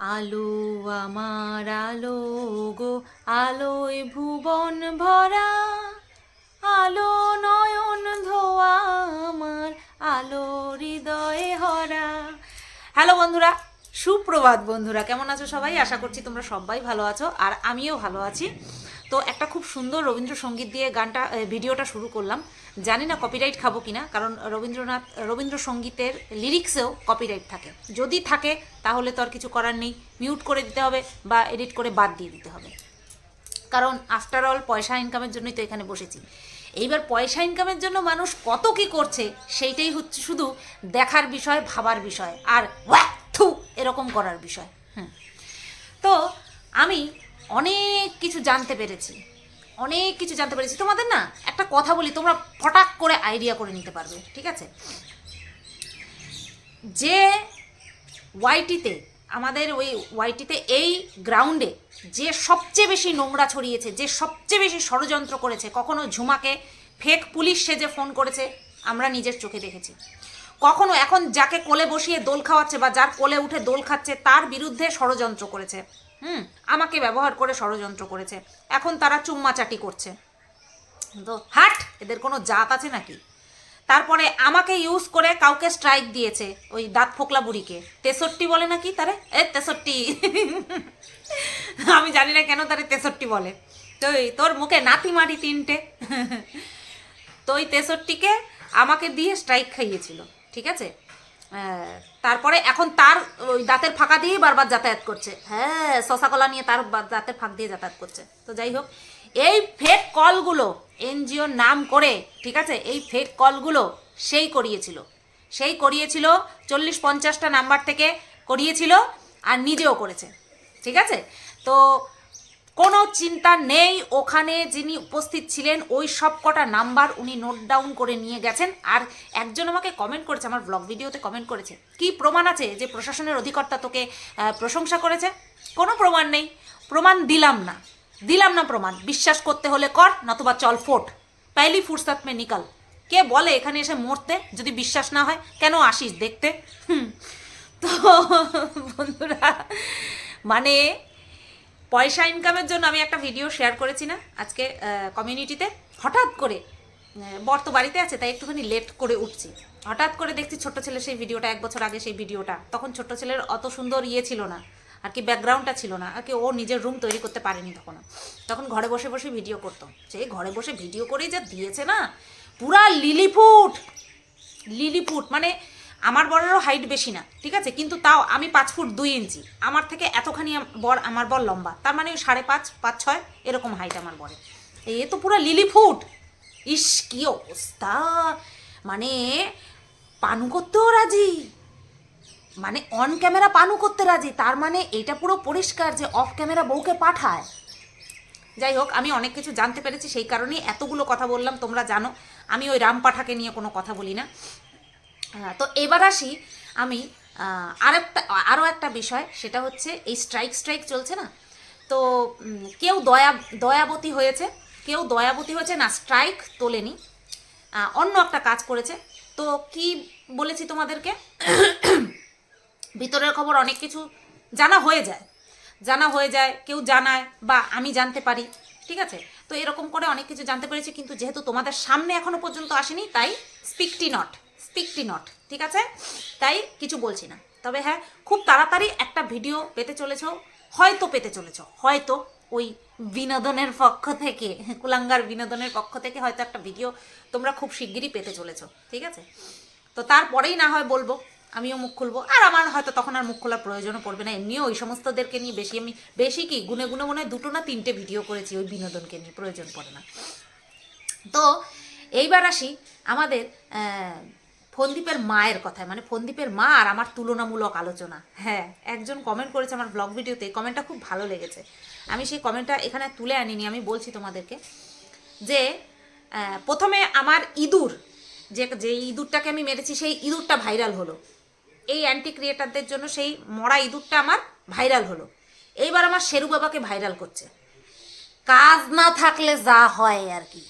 আলো আমার আলো গো, আলোয় ভুবন ভরা। আলো নয়ন ধোয়া আমার, আলো হৃদয়ে হরা হ্যালো বন্ধুরা সুপ্রভাত বন্ধুরা, কেমন আছো সবাই? আশা করছি তোমরা সবাই ভালো আছো আর আমিও ভালো আছি। তো একটা খুব সুন্দর রবীন্দ্রসঙ্গীত দিয়ে গানটা ভিডিওটা শুরু করলাম। জানি না কপিরাইট খাব কিনা, কারণ রবীন্দ্রনাথ, রবীন্দ্রসঙ্গীতের লিরিক্সেও কপিরাইট থাকে। যদি থাকে, তাহলে তো আর কিছু করার নেই। মিউট করে দিতে হবে বা এডিট করে বাদ দিয়ে দিতে হবে। কারণ আফটার অল পয়সা ইনকামের জন্যই তো এখানে বসেছি। এইবার পয়সা ইনকামের জন্য মানুষ কত কি করছে, সেইটাই হচ্ছে শুধু দেখার বিষয়, ভাবার বিষয়। আর থু এরকম করার বিষয়। হুম। তো আমি অনেক কিছু জানতে পেরেছি। অনেক কিছু জানতে পেরেছি। তোমাদের না একটা কথা বলি তোমরা ফটাক করে আইডিয়া করে নিতে পারবে ঠিক আছে? যে ওয়াইটিতে আমাদের ওই ওয়াইটিতে এই গ্রাউন্ডে যে সবচেয়ে বেশি নোংরা ছড়িয়েছে যে সবচেয়ে বেশি ষড়যন্ত্র করেছে কখনো ঝুমাকে ফেক পুলিশ সেজে ফোন করেছে আমরা নিজের চোখে দেখেছি। কখনো এখন যাকে কোলে বসিয়ে দোল খাওয়াচ্ছে বা যার কোলে উঠে দোল খাচ্ছে, তার বিরুদ্ধে ষড়যন্ত্র করেছে। হুম, আমাকে ব্যবহার করে ষড়যন্ত্র করেছে। এখন তারা চুম্মাচাটি করছে। তো হাট, এদের কোনো জাত আছে নাকি? তারপরে আমাকে ইউজ করে কাউকে স্ট্রাইক দিয়েছে ওই দাঁত ফোকলা বুড়িকে। তেষট্টি বলে নাকি তারে? এ তেষট্টি। আমি জানি না কেন তারে তেষট্টি বলে। তো তোর মুখে নাতি মারি তিনটে। তো ওই তেষট্টিকে আমাকে দিয়ে স্ট্রাইক খাইয়েছিল। ঠিক আছে? তারপরে এখন তার ওই দাঁতের ফাঁকা দিয়েই বারবার যাতায়াত করছে। হ্যাঁ শশা কলা নিয়ে তার দাঁতের ফাঁক দিয়ে যাতায়াত করছে। তো যাই হোক, এই ফেক কলগুলো এনজিওর নাম করে, ঠিক আছে? এই ফেক কলগুলো সেই করিয়েছিল। সেই করিয়েছিল, চল্লিশ পঞ্চাশটা নাম্বার থেকে করিয়েছিল আর নিজেও করেছে। ঠিক আছে? তো কোনো চিন্তা নেই। ওখানে যিনি উপস্থিত ছিলেন, ওই সব কটা নাম্বার উনি নোট ডাউন করে নিয়ে গেছেন। আর একজন আমাকে কমেন্ট করেছে, আমার ব্লগ ভিডিওতে কমেন্ট করেছে। কি প্রমাণ আছে যে প্রশাসনের অধিকর্তা তোকে প্রশংসা করেছে? কোনো প্রমাণ নেই। প্রমাণ দিলাম না। দিলাম না প্রমাণ। বিশ্বাস করতে হলে কর, নতুবা চল ফোট। পাইলি ফুরসাত মে নিকাল। কে বলে এখানে এসে মরতে? যদি বিশ্বাস না হয়, কেন আসিস দেখতে? হুম। তো বন্ধুরা মানে পয়সা ইনকামের জন্য আমি একটা ভিডিও শেয়ার করেছি না? আজকে কমিউনিটিতে হঠাৎ করে বর তো বাড়িতে আছে, তাই একটুখানি লেট করে উঠছি। হঠাৎ করে দেখছি ছোট্ট ছেলের সেই ভিডিওটা এক বছর আগে সেই ভিডিওটা তখন ছোট্ট ছেলের অত সুন্দর ইয়ে ছিল না, আর কি ব্যাকগ্রাউন্ডটা ছিল না, আর কি ও নিজের রুম তৈরি করতে পারেনি তখন তখন ঘরে বসে বসে ভিডিও করতো। সেই ঘরে বসে ভিডিও করেই যা দিয়েছে না, পুরা লিলিপুট লিলিপুট মানে আমার বরেরও হাইট বেশি না, ঠিক আছে? কিন্তু তাও আমি পাঁচ ফুট দুই ইঞ্চি। আমার থেকে এতখানি বর, আমার বর লম্বা। তার মানে সাড়ে পাঁচ পাঁচ ছয়, এরকম হাইট আমার বরে এ তো পুরো লিলি ফুট ইস, কি অবস্থা! মানে পানু করতেও রাজি। মানে অন ক্যামেরা পানু করতে রাজি। তার মানে এটা পুরো পরিষ্কার যে অফ ক্যামেরা বউকে পাঠায়। যাই হোক, আমি অনেক কিছু জানতে পেরেছি, সেই কারণেই এতগুলো কথা বললাম, তোমরা জানো। আমি ওই রাম পাঠাকে নিয়ে কোনো কথা বলি না। আহ, তো এবার আসি আমি আহ, আরেকটা আরও একটা বিষয় সেটা হচ্ছে এই স্ট্রাইক স্ট্রাইক চলছে না? তো কেউ দয়া দয়াবতী হয়েছে কেউ দয়াবতী হয়েছে না স্ট্রাইক তোলেনি। অন্য একটা কাজ করেছে। তো কি বলেছি তোমাদেরকে? ভিতরের খবর অনেক কিছু জানা হয়ে যায়। জানা হয়ে যায় কেউ জানায় বা আমি জানতে পারি ঠিক আছে? তো এরকম করে অনেক কিছু জানতে পেরেছি কিন্তু যেহেতু তোমাদের সামনে এখনও পর্যন্ত আসেনি তাই স্পিকটি নট স্পিকটি নট, ঠিক আছে? তাই কিছু বলছি না। তবে হ্যাঁ খুব তাড়াতাড়ি একটা ভিডিও পেতে চলেছ, হয়তো পেতে চলেছ, হয়তো ওই বিনোদনের পক্ষ থেকে, কুলাঙ্গার বিনোদনের পক্ষ থেকে হয়তো একটা ভিডিও তোমরা খুব শিগগিরই পেতে চলেছ, ঠিক আছে? তো তারপরেই না হয় বলব, আমিও মুখ খুলবো। আর আমার হয়তো তখন আর মুখ খোলার প্রয়োজনও পড়বে না, এমনিও ওই সমস্তদেরকে নিয়ে বেশি আমি, বেশি কি, গুনে গুনে মনে দুটো না তিনটে ভিডিও করেছি ওই বিনোদনকে নিয়ে, প্রয়োজন পড়ে না। তো এইবার আসি আমাদের ফন্দীপের মায়ের কথায় মানে ফন্দীপের মা আর আমার তুলনামূলক আলোচনা। হ্যাঁ একজন কমেন্ট করেছে আমার ব্লগ ভিডিওতে কমেন্টটা খুব ভালো লেগেছে। আমি সেই কমেন্টটা এখানে তুলে আনিনি, আমি বলছি তোমাদেরকে যে প্রথমে আমার ইঁদুর, যে যে ইঁদুরটাকে আমি মেরেছি, সেই ইঁদুরটা ভাইরাল হলো। এই অ্যান্টি ক্রিয়েটারদের জন্য সেই মরা ইঁদুরটা আমার ভাইরাল হলো। এইবার আমার শেরু বাবাকে ভাইরাল করছে। কাজ না থাকলে যা হয় আর কি।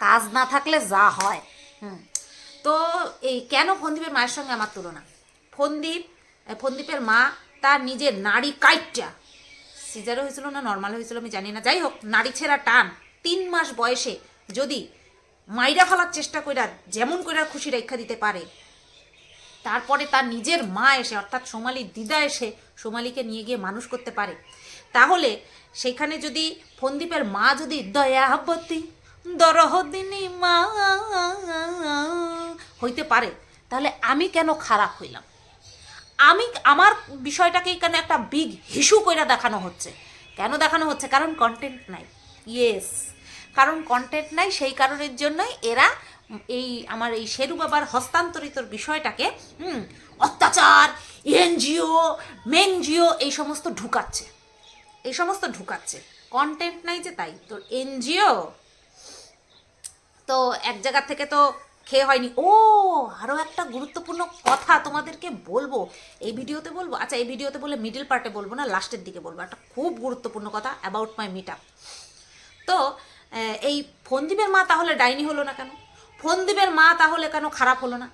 কাজ না থাকলে যা হয়। হুম। তো এই কেন ফন্দীপের মায়ের সঙ্গে আমার তুলনা? ফন্দীপ ফন্দীপের মা তার নিজের নারী কাইটটা সিজারও হয়েছিল না নর্মাল হয়েছিল, আমি জানি না। যাই হোক, নারী ছেঁড়া টান। তিন মাস বয়সে যদি মাইরা ফেলার চেষ্টা কইরা, যেমন কইরা খুশি রেখা দিতে পারে, তারপরে তার নিজের মা এসে, অর্থাৎ সোমালির দিদা এসে সোমালিকে নিয়ে গিয়ে মানুষ করতে পারে। তাহলে সেখানে যদি ফন্দীপের মা যদি দয়াবতী দরহদিনী মা। হইতে পারে। তাহলে আমি কেন খারাপ হইলাম? আমি আমার বিষয়টাকে এখানে একটা বিগ হিসু কইরা দেখানো হচ্ছে। কেন দেখানো হচ্ছে? কারণ কন্টেন্ট নাই। ইয়েস কারণ কন্টেন্ট নাই, সেই কারণের জন্যই এরা এই আমার এই শেরু বাবার হস্তান্তরিত বিষয়টাকে অত্যাচার, এনজিও, মেনজিও এই সমস্ত ঢুকাচ্ছে। এই সমস্ত ঢুকাচ্ছে। কন্টেন্ট নাই যে তাই। তো এনজিও তো এক জায়গা থেকে তো খেয়ে হয়নি। ও আরও একটা গুরুত্বপূর্ণ কথা তোমাদেরকে বলব। এই ভিডিওতে বলব? আচ্ছা এই ভিডিওতে বলে মিডিল পার্টে বলব না লাস্টের দিকে বলব। একটা খুব গুরুত্বপূর্ণ কথা অ্যাবাউট মাই মিট তো এই ফন্দীপের মা তাহলে ডাইনি হলো না কেন? ফন্দীপের মা তাহলে কেন খারাপ হলো না?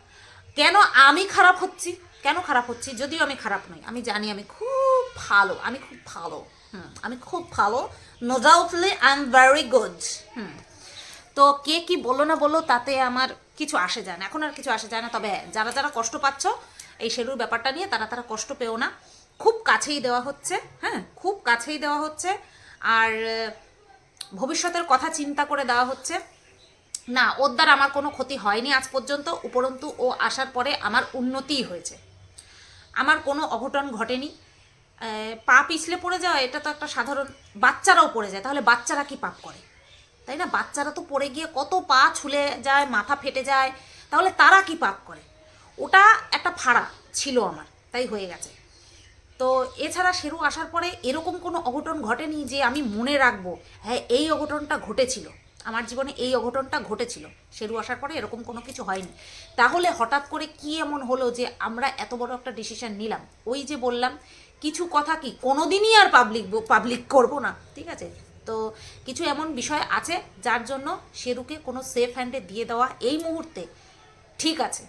কেন আমি খারাপ হচ্ছি? কেন খারাপ হচ্ছি? যদিও আমি খারাপ নই, আমি জানি আমি খুব ভালো, আমি খুব ভালো, হুম, আমি খুব ভালো no doubtly I am very good hmm. তো কে কি বলল না বলল তাতে আমার কিছু আসে যায় না। এখন আর কিছু আসে যায় না। তবে হ্যাঁ যারা যারা কষ্ট পাচ্ছ, এই শেরুর ব্যাপারটা নিয়ে তারা তারা কষ্ট পেও না। খুব কাছেই দেওয়া হচ্ছে হ্যাঁ খুব কাছেই দেওয়া হচ্ছে। আর ভবিষ্যতের কথা চিন্তা করে দেওয়া হচ্ছে। না ওর দ্বারা আমার কোনো ক্ষতি হয়নি আজ পর্যন্ত, উপরন্তু ও আসার পরে আমার উন্নতিই হয়েছে। আমার কোনো অঘটন ঘটেনি। পা পিছলে পড়ে যাওয়া, এটা তো একটা সাধারণ বাচ্চারাও পড়ে যায়, তাহলে বাচ্চারা কি পাপ করে? তাই না? বাচ্চারা তো পড়ে গিয়ে কত পা ছুলে যায়, মাথা ফেটে যায়। তাহলে তারা কি পাপ করে? ওটা একটা ফাড়া ছিল আমার, তাই হয়ে গেছে। তো এছাড়া শেরু আসার পরে এরকম কোনো অঘটন ঘটেনি যে আমি মনে রাখব হ্যাঁ এই অঘটনটা ঘটেছিল। আমার জীবনে এই অঘটনটা ঘটেছিল। শেরু আসার পরে এরকম কোনো কিছু হয়নি। তাহলে হঠাৎ করে কি এমন হলো যে আমরা এত বড় একটা ডিসিশন নিলাম? ওই যে বললাম, কিছু কথা কি কোনোদিনই আর পাবলিক পাবলিক করব না, ঠিক আছে? তো কিছু এমন বিষয় আছে যার জন্য শেরুকে কোনো সেফ হ্যান্ডে দিয়ে দেওয়া এই মুহূর্তে ঠিক আছে।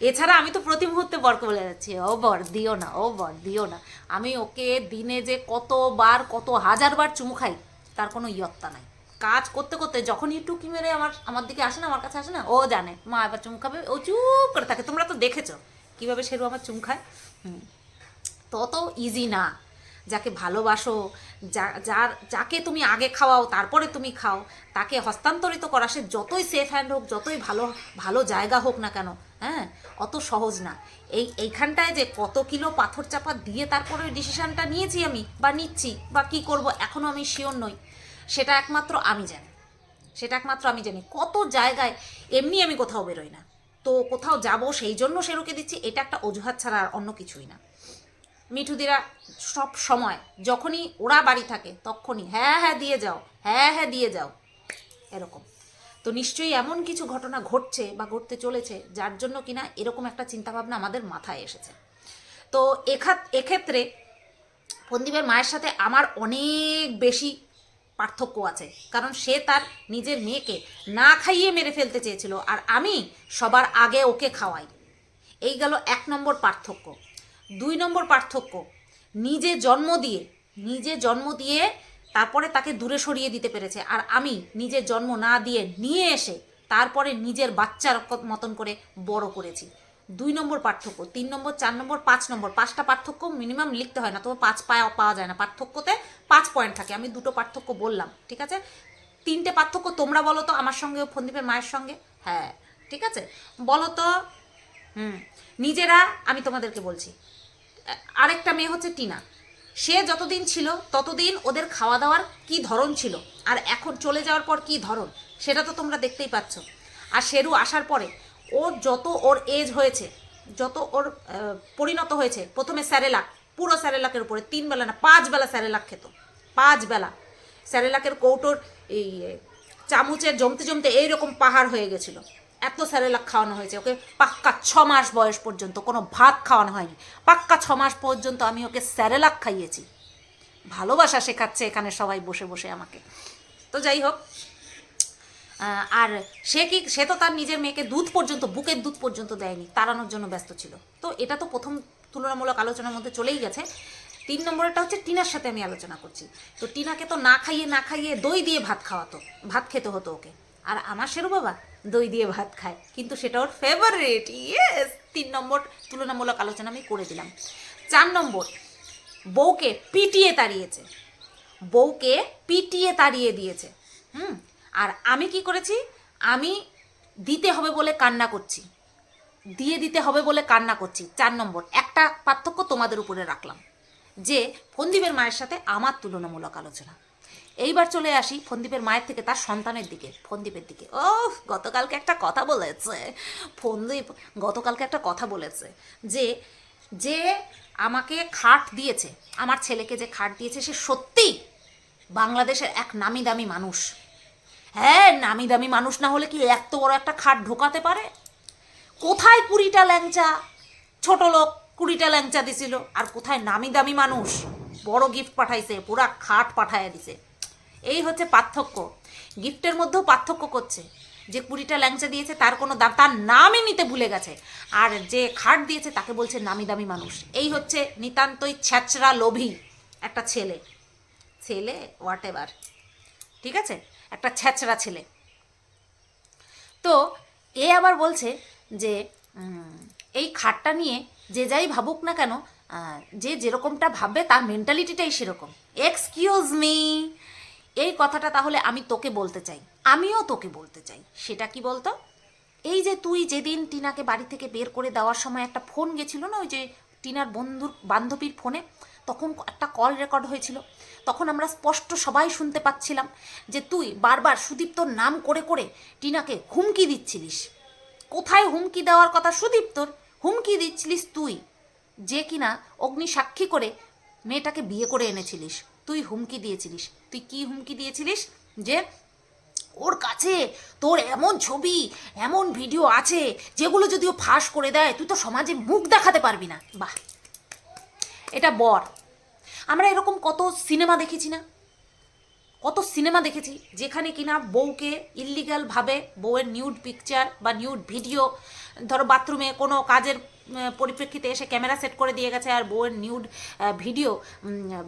এছাড়া আমি তো প্রতি মুহূর্তে বরকে বলে যাচ্ছি, ও বর, দিও না, ও বর, দিও না। আমি ওকে দিনে যে কতবার, কত হাজারবার চুমু খাই, তার কোনো ইয়ত্তা নাই। কাজ করতে করতে যখন টুকি মেরে আমার আমার দিকে আসে না, আমার কাছে আসে না, ও জানে, মা এবার চুমু খাবে, ও চুপ করে থাকে। তোমরা তো দেখেছ কীভাবে সেরু আমার চুম খায়। তত ইজি না। যাকে ভালোবাসো, যা, যার, যাকে তুমি আগে খাওয়াও, তারপরে তুমি খাও, তাকে হস্তান্তরিত করা সে যতই সেফ হ্যান্ড হোক, যতই ভালো ভালো জায়গা হোক না কেন হ্যাঁ? অত সহজ না। এই, এইখানটায় যে কত কিলো পাথর চাপা দিয়ে তারপরে ডিসিশানটা নিয়েছি আমি, বা নিচ্ছি, বা কি করব এখনও আমি শিওর নই, সেটা একমাত্র আমি জানি। সেটা একমাত্র আমি জানি। কত জায়গায় এমনি আমি কোথাও বেরোই না। তো কোথাও যাব, সেই জন্য সেরুকে দিচ্ছি, এটা একটা অজুহাত ছাড়া আর অন্য কিছুই না। মিঠুদিরা সব সময়, যখনই ওরা বাড়ি থাকে, তখনই হ্যাঁ হ্যাঁ দিয়ে যাও হ্যাঁ হ্যাঁ দিয়ে যাও। এরকম। তো নিশ্চয়ই এমন কিছু ঘটনা ঘটছে বা ঘটতে চলেছে, যার জন্য কিনা এরকম একটা চিন্তাভাবনা আমাদের মাথায় এসেছে। তো এখাত, এক্ষেত্রে ফন্দীপের মায়ের সাথে আমার অনেক বেশি পার্থক্য আছে। কারণ সে তার নিজের মেয়েকে না খাইয়ে মেরে ফেলতে চেয়েছিল, আর আমি সবার আগে ওকে খাওয়াই। এই গেল এক নম্বর পার্থক্য। দুই নম্বর পার্থক্য, নিজে জন্ম দিয়ে, নিজে জন্ম দিয়ে তারপরে তাকে দূরে সরিয়ে দিতে পেরেছে। আর আমি নিজে জন্ম না দিয়ে নিয়ে এসে তারপরে নিজের বাচ্চার মতন করে বড় করেছি। দুই নম্বর পার্থক্য, তিন নম্বর, চার নম্বর, পাঁচ নম্বর, পাঁচটা পার্থক্য মিনিমাম লিখতে হয় না, তবে পাঁচ পাওয়া পাওয়া যায় না। পার্থক্যতে পাঁচ পয়েন্ট থাকে, আমি দুটো পার্থক্য বললাম, ঠিক আছে? তিনটে পার্থক্য তোমরা বলো তো, আমার সঙ্গে ফন্দীপের মায়ের সঙ্গে? হ্যাঁ ঠিক আছে? বলো তো, হুম, নিজেরা, আমি তোমাদেরকে বলছি আরেকটা মেয়ে হচ্ছে টিনা। সে যতদিন ছিল, ততদিন ওদের খাওয়া দাওয়ার কি ধরন ছিল? আর এখন চলে যাওয়ার পর কি ধরন? সেটা তো তোমরা দেখতেই পাচ্ছ। আর শেরু আসার পরে ওর যত ওর এজ হয়েছে, যত ওর পরিণত হয়েছে, প্রথমে স্যারেলাক, পুরো স্যারেলাকের উপরে, তিন বেলা না, পাঁচ বেলা স্যারেলাক খেত। পাঁচ বেলা। স্যারেলাকের কৌটোর এই চামচের জমতে জমতে এইরকম পাহাড় হয়ে গেছিল। এত স্যারেলাক খাওয়ানো হয়েছে, ওকে পাক্কা ছ মাস বয়স পর্যন্ত, কোনো ভাত খাওয়ানো হয়নি। পাক্কা ছ মাস পর্যন্ত আমি ওকে স্যারেলাক খাইয়েছি। ভালোবাসা শেখাচ্ছে এখানে সবাই বসে বসে আমাকে। তো যাই হোক আর সে কি, সে তো তার নিজের মেয়েকে দুধ পর্যন্ত, বুকের দুধ পর্যন্ত দেয়নি, তাড়ানোর জন্য ব্যস্ত ছিল। তো এটা তো প্রথম তুলনামূলক আলোচনার মধ্যে চলেই গেছে। তিন নম্বরটা হচ্ছে টিনার সাথে আমি আলোচনা করছি। তো টিনাকে তো না খাইয়ে না খাইয়ে দই দিয়ে ভাত খাওয়াতো, ভাত খেতে হতো ওকে। আর আমার শেরু বাবা দই দিয়ে ভাত খায়। কিন্তু সেটা ওর ফেভারিট ইয়েস তিন নম্বর তুলনামূলক আলোচনা আমি করে দিলাম। চার নম্বর, বউকে পিটিয়ে তাড়িয়েছে। বউকে পিটিয়ে তাড়িয়ে দিয়েছে। হুম? আর আমি কি করেছি? আমি দিতে হবে বলে কান্না করছি। দিয়ে দিতে হবে বলে কান্না করছি। চার নম্বর, একটা পার্থক্য তোমাদের উপরে রাখলাম। যে ফন্দীপের মায়ের সাথে আমার তুলনামূলক আলোচনা। এইবার চলে আসি ফন্দীপের মায়ের থেকে, তার সন্তানের দিকে, ফন্দীপের দিকে। ও গতকালকে একটা কথা বলেছে। ফন্দীপ গতকালকে একটা কথা বলেছে যে যে আমাকে খাট দিয়েছে, আমার ছেলেকে যে খাট দিয়েছে, সে সত্যি বাংলাদেশের এক নামি দামি মানুষ। হ্যাঁ নামি দামি মানুষ না হলে কি এত বড় একটা খাট ঢোকাতে পারে? কোথায় কুড়িটা ল্যাংচা? ছোট লোক কুড়িটা ল্যাংচা দিছিল। আর কোথায় নামি দামি মানুষ? বড় গিফট পাঠাইছে, পুরা খাট পাঠাইয়া দিছে। এই হচ্ছে পার্থক্য। গিফটের মধ্যেও পার্থক্য করছে। যে কুড়িটা ল্যাংচা দিয়েছে, তার কোনো দাম, তার নামই নিতে ভুলে গেছে। আর যে খাট দিয়েছে, তাকে বলছে নামি দামি মানুষ। এই হচ্ছে নিতান্তই ছ্যাচরা লোভী একটা ছেলে। ছেলে হোয়াট এভার ঠিক আছে? একটা ছ্যাচরা ছেলে। তো এ আবার বলছে যে এই খাটটা নিয়ে যে যাই ভাবুক না কেন যে যেরকমটা ভাববে, তার মেন্টালিটিটাই সেরকম। এক্সকিউজ মি এই কথাটা তাহলে আমি তোকে বলতে চাই। আমিও তোকে বলতে চাই। সেটা কি বলতো? এই যে তুই যেদিন টিনাকে বাড়ি থেকে বের করে দেওয়ার সময় একটা ফোন গেছিল না, ওই যে টিনার বন্ধুর, বান্ধবীর ফোনে, তখন একটা কল রেকর্ড হয়েছিল। তখন আমরা স্পষ্ট সবাই শুনতে পাচ্ছিলাম যে তুই বারবার সুদীপ্তর নাম করে করে টিনাকে হুমকি দিচ্ছিলিস। কোথায় হুমকি দেওয়ার কথা সুদীপ্তর? হুমকি দিচ্ছিলিস তুই, যে কিনা অগ্নি সাক্ষী করে মেয়েটাকে বিয়ে করে এনেছিলিস। তুই হুমকি দিয়েছিলিস। তুই কি হুমকি দিয়েছিলিস? যে ওর কাছে তোর এমন ছবি, এমন ভিডিও আছে, যেগুলো যদিও ফাঁস করে দেয়, তুই তো সমাজে মুখ দেখাতে পারবি না। বাহ! এটা বর। আমরা এরকম কত সিনেমা দেখেছি না? কত সিনেমা দেখেছি যেখানে কিনা বউকে ইল্লিগালভাবে বউয়ের নিউড পিকচার বা নিউড ভিডিও ধরো বাথরুমে কোনো কাজের পরিপ্রেক্ষিতে এসে ক্যামেরা সেট করে দিয়ে গেছে আর বউয়ের নিউড ভিডিও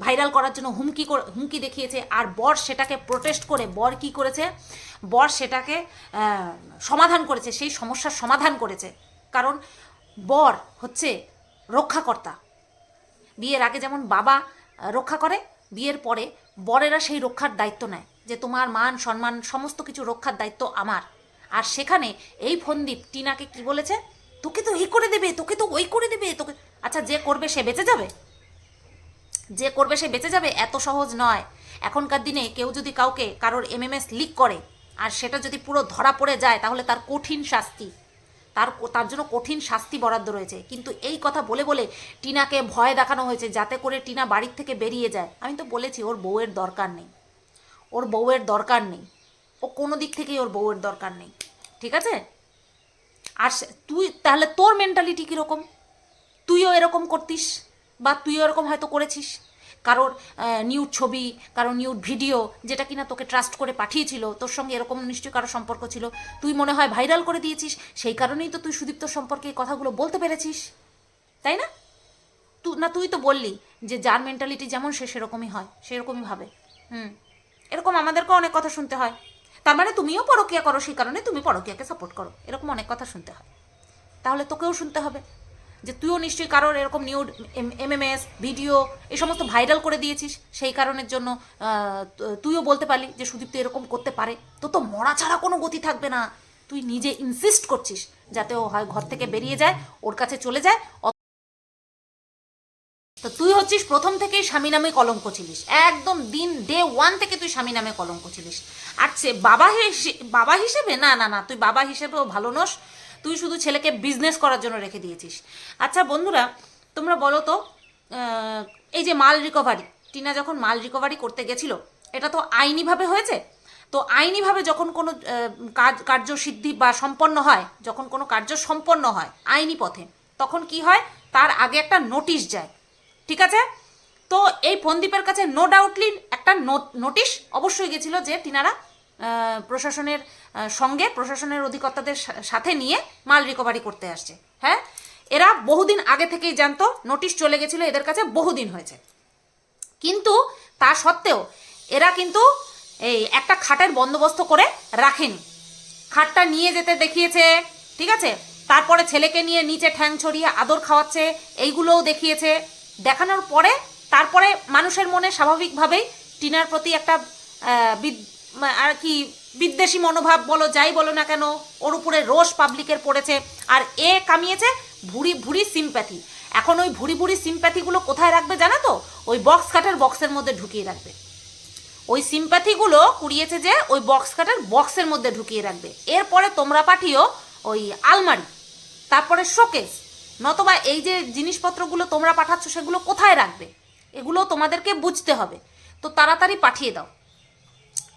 ভাইরাল করার জন্য হুমকি হুমকি দেখিয়েছে। আর বর সেটাকে প্রোটেস্ট করে, বর কি করেছে? বর সেটাকে সমাধান করেছে, সেই সমস্যার সমাধান করেছে। কারণ বর হচ্ছে রক্ষাকর্তা। বিয়ের আগে যেমন বাবা রক্ষা করে, বিয়ের পরে বরেরা সেই রক্ষার দায়িত্ব নেয়। যে তোমার মান, সম্মান, সমস্ত কিছু রক্ষার দায়িত্ব আমার। আর সেখানে এই ফন্দীপ টিনাকে কি বলেছে? তোকে তো এই করে দেবে, তোকে তো ওই করে দেবে, তোকে আচ্ছা যে করবে সে বেঁচে যাবে? যে করবে সে বেঁচে যাবে এত সহজ নয়। এখনকার দিনে কেউ যদি কাউকে কারোর এমএমএস লিক করে, আর সেটা যদি পুরো ধরা পড়ে যায়, তাহলে তার কঠিন শাস্তি। তার তার জন্য কঠিন শাস্তি বরাদ্দ রয়েছে। কিন্তু এই কথা বলে বলে টিনাকে ভয় দেখানো হয়েছে, যাতে করে টিনা বাড়ির থেকে বেরিয়ে যায়। আমি তো বলেছি, ওর বউয়ের দরকার নেই। ওর বউয়ের দরকার নেই। ও কোনো দিক থেকেই ওর বউয়ের দরকার নেই। ঠিক আছে? আর তুই তাহলে তোর মেন্টালিটি কীরকম? তুইও এরকম করতিস? বা তুইও এরকম হয়তো করেছিস? কারোর নিউড ছবি, কারোর নিউড ভিডিও যেটা কিনা তোকে ট্রাস্ট করে পাঠিয়েছিল, তোর সঙ্গে এরকম নিশ্চয়ই কারও সম্পর্ক ছিল। তুই মনে হয় ভাইরাল করে দিয়েছিস, সেই কারণেই তো তুই সুদীপ্ত সম্পর্কে এই কথাগুলো বলতে পেরেছিস। তাই না? তু না, তুই তো বললি যে যার মেন্টালিটি যেমন সে সেরকমই হয়, সেরকমই ভাবে। হুম। এরকম আমাদেরকেও অনেক কথা শুনতে হয়। তার মানে তুমিও পরকিয়া করো, সেই কারণে তুমি পরকিয়াকে সাপোর্ট করো। এরকম অনেক কথা শুনতে হয়। তাহলে তোকেও শুনতে হবে যে তুইও নিশ্চয়ই কারোর এরকম নিউড এমএমএস ভিডিও এই সমস্ত ভাইরাল করে দিয়েছিস। সেই কারণের জন্য তুইও বলতে পারলি যে সুদীপ তো এরকম করতে পারে। তো তো মরা ছাড়া কোনো গতি থাকবে না। তুই নিজে ইনসিস্ট করছিস যাতে ও হয় ঘর থেকে বেরিয়ে যায়, ওর কাছে চলে যায়। তো তুই হচ্ছিস প্রথম থেকেই স্বামী নামে কলঙ্ক ছিলিস। একদম দিন ডে ওয়ান থেকে তুই স্বামী নামে কলঙ্ক ছিলিস। আর বাবা বাবা হিসেবে? না না না, তুই বাবা হিসেবেও ভালো নস। তুই শুধু ছেলেকে বিজনেস করার জন্য রেখে দিয়েছিস। আচ্ছা বন্ধুরা, তোমরা বলো তো এই যে মাল রিকভারি টিনা যখন মাল রিকভারি করতে গেছিল, এটা তো আইনিভাবে হয়েছে? তো আইনিভাবে যখন কোনো কাজ কার্যসিদ্ধি বা সম্পন্ন হয়, যখন কোনো কার্য সম্পন্ন হয় আইনি পথে, তখন কি হয়? তার আগে একটা নোটিশ যায়। ঠিক আছে? তো এই ফন্দীপের কাছে নো ডাউটলি একটা নোটিশ অবশ্যই গেছিল যে তিনারা প্রশাসনের সঙ্গে প্রশাসনের অধিকর্তাদের সাথে নিয়ে মাল রিকভারি করতে আসছে। হ্যাঁ? এরা বহুদিন আগে থেকেই জানতো নোটিশ চলে গেছিল, এদের কাছে বহুদিন হয়েছে। কিন্তু তা সত্ত্বেও এরা কিন্তু এই একটা খাটের বন্দোবস্ত করে রাখেনি। খাটটা নিয়ে যেতে দেখিয়েছে, ঠিক আছে? তারপরে ছেলেকে নিয়ে নিচে ঠ্যাং ছড়িয়ে আদর খাওয়াচ্ছে, এইগুলোও দেখিয়েছে। দেখানোর পরে তারপরে মানুষের মনে স্বাভাবিকভাবেই টিনার প্রতি একটা আর কি, বিদ্বেষী মনোভাব, বলো যাই বলো না কেন, ওর উপরে রোষ পাবলিকের পড়েছে, আর এ কামিয়েছে ভুড়ি ভুড়ি সিম্প্যাথি এখন ওই ভুড়ি ভুড়ি সিম্প্যাথিগুলো কোথায় রাখবে জানো তো? ওই বক্স কাটার বক্সের মধ্যে ঢুকিয়ে রাখবে। ওই সিম্প্যাথিগুলো কুড়িয়েছে যে ওই বক্স কাটার বক্সের মধ্যে ঢুকিয়ে রাখবে। এরপরে তোমরা পাঠিও ওই আলমারি, তারপরে শোকেস নতবা এই যে জিনিসপত্রগুলো তোমরা পাঠাচ্ছ, সেগুলো কোথায় রাখবে? এগুলো তোমাদেরকে বুঝতে হবে। তো তাড়াতাড়ি পাঠিয়ে দাও।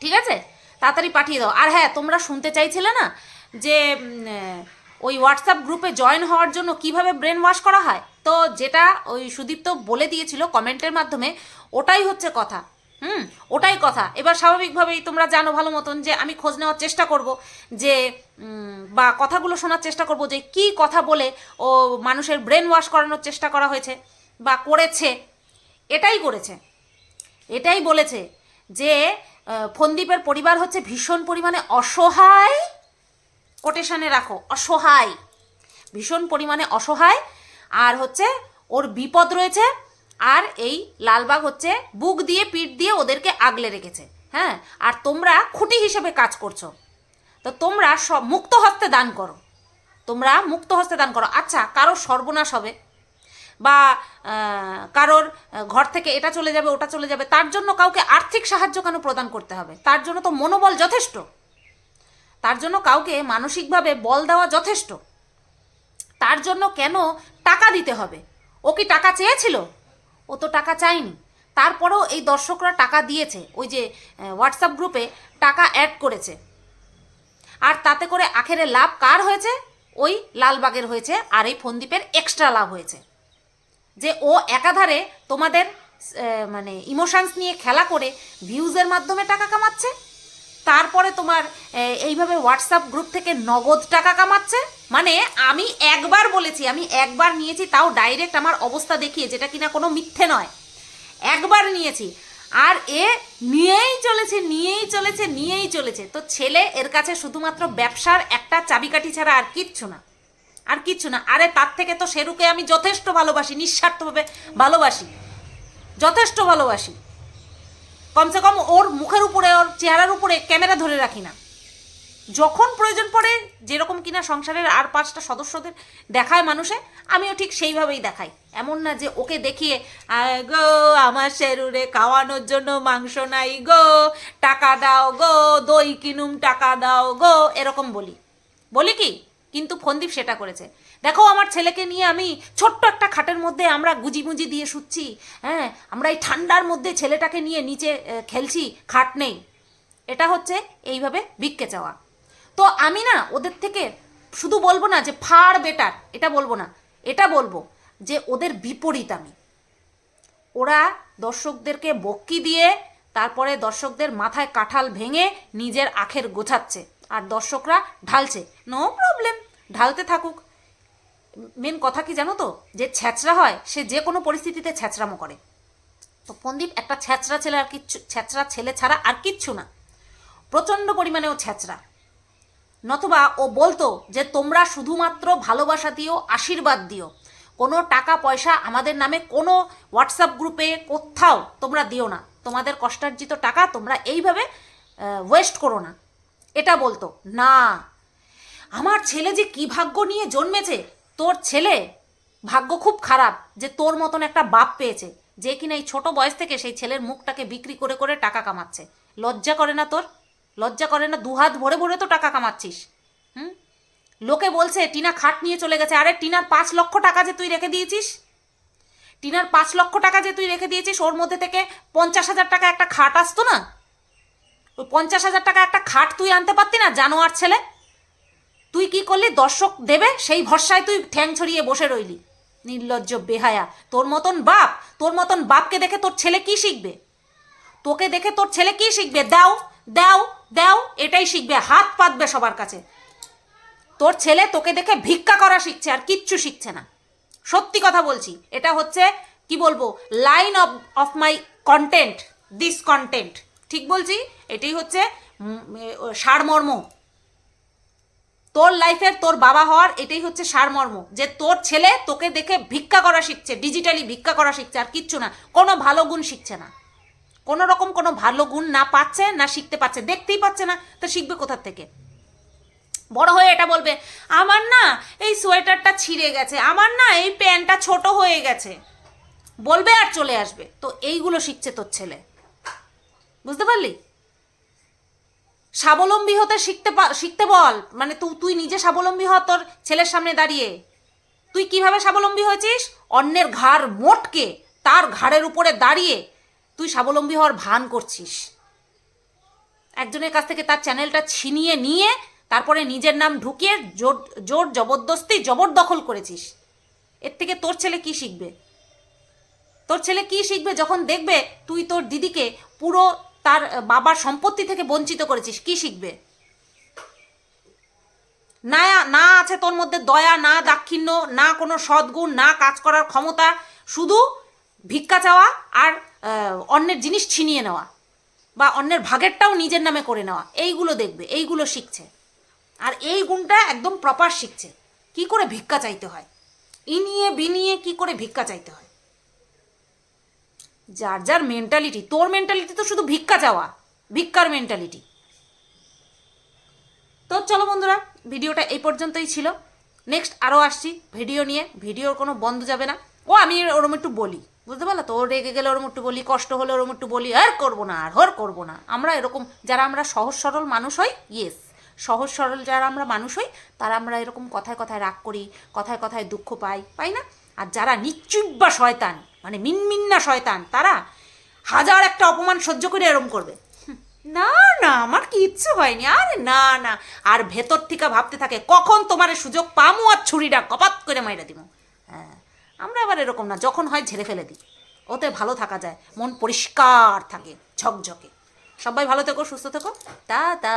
ঠিক আছে? তাড়াতাড়ি পাঠিয়ে দাও। আর হ্যাঁ তোমরা শুনতে চাইছিলে না যে ওই হোয়াটসঅ্যাপ গ্রুপে জয়েন হওয়ার জন্য কীভাবে ব্রেন ওয়াশ করা হয়? তো যেটা ওই সুদীপ্ত বলে দিয়েছিল কমেন্টের মাধ্যমে, ওটাই হচ্ছে কথা। হুম, ওটাই কথা। এবার স্বাভাবিকভাবেই তোমরা জানো ভালো মতন যে আমি খোঁজ নেওয়ার চেষ্টা করব যে বা কথাগুলো শোনার চেষ্টা করব যে কি কথা বলে ও মানুষের ব্রেন ওয়াশ করানোর চেষ্টা করা হয়েছে বা করেছে। এটাই করেছে। এটাই বলেছে যে ফন্দীপের পরিবার হচ্ছে ভীষণ পরিমাণে অসহায়। কোটেশনে রাখো, অসহায়। ভীষণ পরিমাণে অসহায়। আর হচ্ছে ওর বিপদ রয়েছে। আর এই লালবাগ হচ্ছে বুক দিয়ে, পিঠ দিয়ে ওদেরকে আগলে রেখেছে হ্যাঁ? আর তোমরা খুঁটি হিসেবে কাজ করছ। তো তোমরা সব মুক্ত হস্তে দান করো। তোমরা মুক্ত হস্তে দান করো। আচ্ছা কারোর সর্বনাশ হবে বা কারোর ঘর থেকে এটা চলে যাবে, ওটা চলে যাবে, তার জন্য কাউকে আর্থিক সাহায্য কেন প্রদান করতে হবে? তার জন্য তো মনোবল যথেষ্ট। তার জন্য কাউকে মানসিকভাবে বল দেওয়া যথেষ্ট। তার জন্য কেন টাকা দিতে হবে? ও কি টাকা চেয়েছিল? ও তো টাকা চায়নি। তারপরেও এই দর্শকরা টাকা দিয়েছে, ওই যে হোয়াটসঅ্যাপ গ্রুপে টাকা অ্যাড করেছে। আর তাতে করে আখেরে লাভ কার হয়েছে? ওই লালবাগের হয়েছে, আর এই ফন্দীপের এক্সট্রা লাভ হয়েছে। যে ও একাধারে তোমাদের মানে ইমোশানস নিয়ে খেলা করে ভিউজের মাধ্যমে টাকা কামাচ্ছে। তারপরে তোমার এইভাবে হোয়াটসঅ্যাপ গ্রুপ থেকে নগদ টাকা কামাচ্ছে? মানে আমি একবার বলেছি, আমি একবার নিয়েছি, তাও ডাইরেক্ট আমার অবস্থা দেখিয়ে, যেটা কিনা কোনো মিথ্যে নয়। একবার নিয়েছি। আর এ নিয়েই চলেছে নিয়েই চলেছে নিয়েই চলেছে। তো ছেলে, এর কাছে শুধুমাত্র ব্যবসার একটা চাবিকাঠি ছাড়া আর কিচ্ছু না। আর কিচ্ছু না। আরে তার থেকে তো শেরুকে আমি যথেষ্ট ভালোবাসি, নিঃস্বার্থভাবে ভালোবাসি। যথেষ্ট ভালোবাসি। কমসে কম ওর মুখের উপরে, ওর চেহারার উপরে ক্যামেরা ধরে রাখি না। যখন প্রয়োজন পড়ে, যেরকম কিনা সংসারের আর পাঁচটা সদস্যদের দেখায় মানুষে, আমিও ঠিক সেইভাবেই দেখাই। এমন না যে ওকে দেখিয়ে গো, আমার শেরুরে খাওয়ানোর জন্য মাংস নাই গো, টাকা দাও গো, দই কিনুম, টাকা দাও গো, এরকম বলি। বলি কি? কিন্তু ফন্দীপ সেটা করেছে। দেখো আমার ছেলেকে নিয়ে আমি ছোট্ট একটা খাটের মধ্যে আমরা গুজি মুজি দিয়ে শুচ্ছি হ্যাঁ? আমরা এই ঠান্ডার মধ্যে ছেলেটাকে নিয়ে নিচে খেলছি, খাট নেই। এটা হচ্ছে এইভাবে ভিক্ষে চাওয়া। তো আমি না ওদের থেকে শুধু বলব না যে ফার বেটার, এটা বলব না, এটা বলব যে ওদের বিপরীত আমি। ওরা দর্শকদেরকে বক্কি দিয়ে তারপরে দর্শকদের মাথায় কাঁঠাল ভেঙে নিজের আখের গোছাচ্ছে। আর দর্শকরা ঢালছে। নো প্রবলেম ঢালতে থাকুক। মেন কথা কি জানো তো? যে ছ্যাচরা হয়, সে যে কোনো পরিস্থিতিতে ছ্যাচরামো করে। তো পন্দীপ একটা ছ্যাচরা ছেলে আর কিচ্ছু ছ্যাচরা ছেলে ছাড়া আর কিচ্ছু না। প্রচণ্ড পরিমাণে ও ছ্যাচরা নতুবা ও বলতো যে, তোমরা শুধুমাত্র ভালোবাসা দিও, আশীর্বাদ দিও। কোনো টাকা, পয়সা আমাদের নামে কোনো হোয়াটসঅ্যাপ গ্রুপে কোথাও তোমরা দিও না। তোমাদের কষ্টার্জিত টাকা তোমরা এইভাবে ওয়েস্ট করো না। এটা বলতো, না, আমার ছেলে যে কি ভাগ্য নিয়ে জন্মেছে, তোর ছেলে ভাগ্য খুব খারাপ যে তোর মতন একটা বাপ পেয়েছে, যে কিনা এই ছোট বয়স থেকে সেই ছেলের মুখটাকে বিক্রি করে করে টাকা কামাচ্ছে। লজ্জা করে না তোর? লজ্জা করে না? দুহাত ভরে ভরে তো টাকা কামাচ্ছিস, হুম? লোকে বলছে, টিনা খাট নিয়ে চলে গেছে। আরে, টিনার পাঁচ লক্ষ টাকা যে তুই রেখে দিয়েছিস? টিনার পাঁচ লক্ষ টাকা যে তুই রেখে দিয়েছিস, ওর মধ্যে থেকে পঞ্চাশ হাজার টাকা একটা খাট আসতো না? ওই পঞ্চাশ হাজার টাকা একটা খাট তুই আনতে পারতি না, জানোয়ার ছেলে? তুই কি করলি? দর্শক দেবে, সেই ভরসায় তুই ঠ্যাং ছড়িয়ে বসে রইলি। নির্লজ্জ বেহায়া। তোর মতন বাপ, তোর মতন বাপকে দেখে তোর ছেলে কি শিখবে? তোকে দেখে তোর ছেলে কি শিখবে? দাও দাও দাও, এটাই শিখবে। হাত পাতবে সবার কাছে। তোর ছেলে তোকে দেখে ভিক্ষা করা শিখছে, আর কিচ্ছু শিখছে না। সত্যি কথা বলছি, এটা হচ্ছে, কি বলব line of of my content this content ঠিক বলছি? এটাই হচ্ছে সারমর্ম। তোর লাইফের তোর বাবা হওয়ার এটাই হচ্ছে সারমর্ম। যে তোর ছেলে তোকে দেখে ভিক্ষা করা শিখছে ডিজিটালি ভিক্ষা করা শিখছে, আর কিচ্ছু না। কোনো ভালো গুণ শিখছে না। কোনো রকম কোনো ভালো গুণ না পাচ্ছে, না শিখতে পাচ্ছে দেখতেই পাচ্ছে না, তো শিখবে কোথার থেকে? বড় হয়ে এটা বলবে, আমার না এই সোয়েটারটা ছিঁড়ে গেছে, আমার না এই প্যান্টটা ছোট হয়ে গেছে। বলবে আর চলে আসবে। তো এইগুলো শিখছে তোর ছেলে। বুঝতে পারলি? স্বাবলম্বী হতে শিখতে শিখতে বল। মানে তুই তুই নিজে স্বাবলম্বী হ তোর ছেলের সামনে দাঁড়িয়ে। তুই কীভাবে স্বাবলম্বী হয়েছিস? অন্যের ঘাড় মোটকে তার ঘাড়ের উপরে দাঁড়িয়ে তুই স্বাবলম্বী হওয়ার ভান করছিস। একজনের কাছ থেকে তার চ্যানেলটা ছিনিয়ে নিয়ে তারপরে নিজের নাম ঢুকিয়ে জোর জোর জবরদস্তি জবরদখল করেছিস। এর থেকে তোর ছেলে কি শিখবে? তোর ছেলে কি শিখবে যখন দেখবে তুই তোর দিদিকে পুরো তার বাবার সম্পত্তি থেকে বঞ্চিত করেছিস, কি শিখবে? না না আছে তোর মধ্যে দয়া, না দাক্ষিণ্য, না কোনো সদ্গুণ, না কাজ করার ক্ষমতা, শুধু ভিক্ষা চাওয়া আর অন্যের জিনিস ছিনিয়ে নেওয়া বা অন্যের ভাগেরটাও নিজের নামে করে নেওয়া, এইগুলো দেখবে, এইগুলো শিখছে। আর এই গুণটা একদম প্রপার শিখছে। কি করে ভিক্ষা চাইতে হয়? ইনিয়ে বিনিয়ে কি করে ভিক্ষা চাইতে হয়? যার যার মেন্টালিটি তোর মেন্টালিটি তো শুধু ভিক্ষা চাওয়া, ভিক্ষার মেন্টালিটি তো চলো বন্ধুরা, ভিডিওটা এই পর্যন্তই ছিল। নেক্সট আরও আসছি ভিডিও নিয়ে, ভিডিওর কোনো বন্ধ যাবে না। ও, আমি ওরম একটু বলি, বুঝতে পারল তো? রেগে গেলে ওরম একটু বলি, কষ্ট হলে ওরম একটু বলি, আর করব না, আর হর করব না। আমরা এরকম, যারা আমরা সহজ সরল মানুষ হই ইয়েস সহজ সরল যারা আমরা মানুষ হই, তারা আমরা এরকম কথায় কথায় রাগ করি, কথায় কথায় দুঃখ পাই পাই না? আর যারা নিচুব্বা শয়তান মানে মিনমিন্না শয়তান, তারা হাজার একটা অপমান সহ্য করে এরম করবে। না না, আমার কিচ্ছু হয়নি, আরে না না, আর ভেতর থেকে ভাবতে থাকে, কখন তোমার সুযোগ পামু আর ছুরিটা কপাত করে মাইরা দিব হ্যাঁ আমরা আবার এরকম না, যখন হয় ঝেড়ে ফেলে দিই। ওতে ভালো থাকা যায়, মন পরিষ্কার থাকে, ঝকঝকে। সবাই ভালো থেকো, সুস্থ থেকো। তা টা।